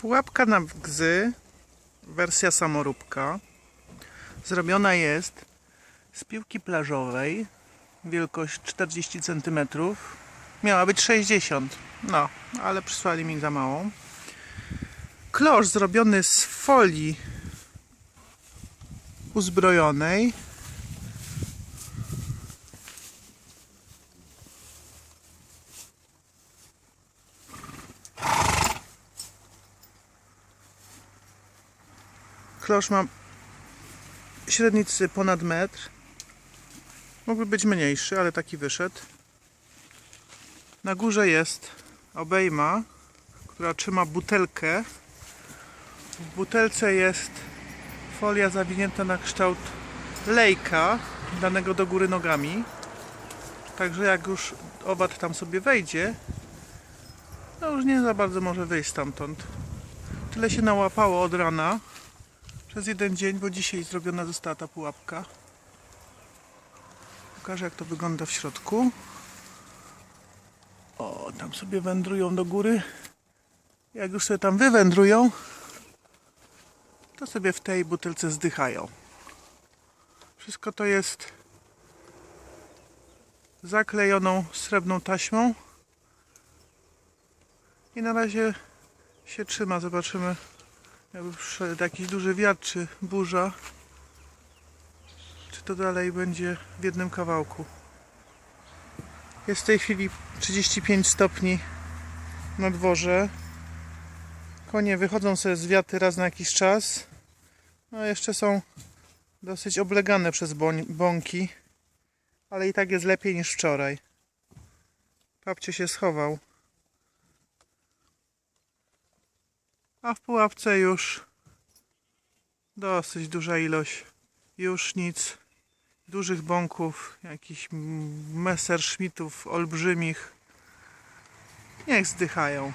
Pułapka na gzy, wersja samoróbka, zrobiona jest z piłki plażowej, wielkość 40 cm. Miała być 60, no, ale przysłali mi za małą. Klosz zrobiony z folii uzbrojonej. Klosz ma średnicy ponad metr. Mógłby być mniejszy, ale taki wyszedł. Na górze jest obejma, która trzyma butelkę. W butelce jest folia zawinięta na kształt lejka, danego do góry nogami. Także jak już owad tam sobie wejdzie, no już nie za bardzo może wyjść stamtąd. Tyle się nałapało od rana przez jeden dzień, bo dzisiaj zrobiona została ta pułapka. Pokażę jak to wygląda w środku. O, tam sobie wędrują do góry. Jak już sobie tam wywędrują, to sobie w tej butelce zdychają. Wszystko to jest zaklejoną srebrną taśmą. I na razie się trzyma. Zobaczymy, jakby jakiś duży wiatr czy burza. Czy to dalej będzie w jednym kawałku. Jest w tej chwili 35 stopni na dworze. Konie wychodzą sobie z wiaty raz na jakiś czas. No jeszcze są dosyć oblegane przez bąki, ale i tak jest lepiej niż wczoraj. Papcie się schował. A w pułapce już dosyć duża ilość już nic dużych bąków, jakichś messerschmittów olbrzymich. Niech zdychają.